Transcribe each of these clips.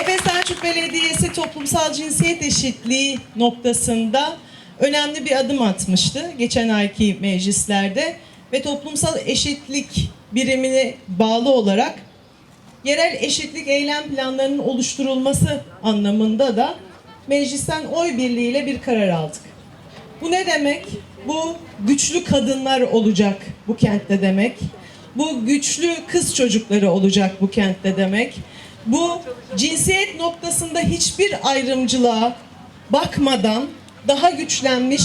Efes Selçuk Belediyesi toplumsal cinsiyet eşitliği noktasında önemli bir adım atmıştı geçen ayki meclislerde ve toplumsal eşitlik birimine bağlı olarak yerel eşitlik eylem planlarının oluşturulması anlamında da meclisten oy birliğiyle bir karar aldık. Bu ne demek? Bu güçlü kadınlar olacak bu kentte demek. Bu güçlü kız çocukları olacak bu kentte demek. Bu cinsiyet noktasında hiçbir ayrımcılığa bakmadan daha güçlenmiş,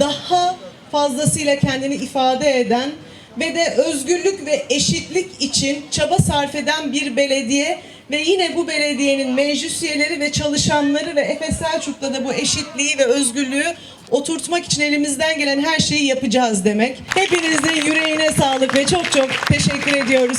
daha fazlasıyla kendini ifade eden ve de özgürlük ve eşitlik için çaba sarf eden bir belediye ve yine bu belediyenin meclis üyeleri ve çalışanları ve Efes Selçuk'ta da bu eşitliği ve özgürlüğü oturtmak için elimizden gelen her şeyi yapacağız demek. Hepinizin yüreğine sağlık ve çok çok teşekkür ediyoruz.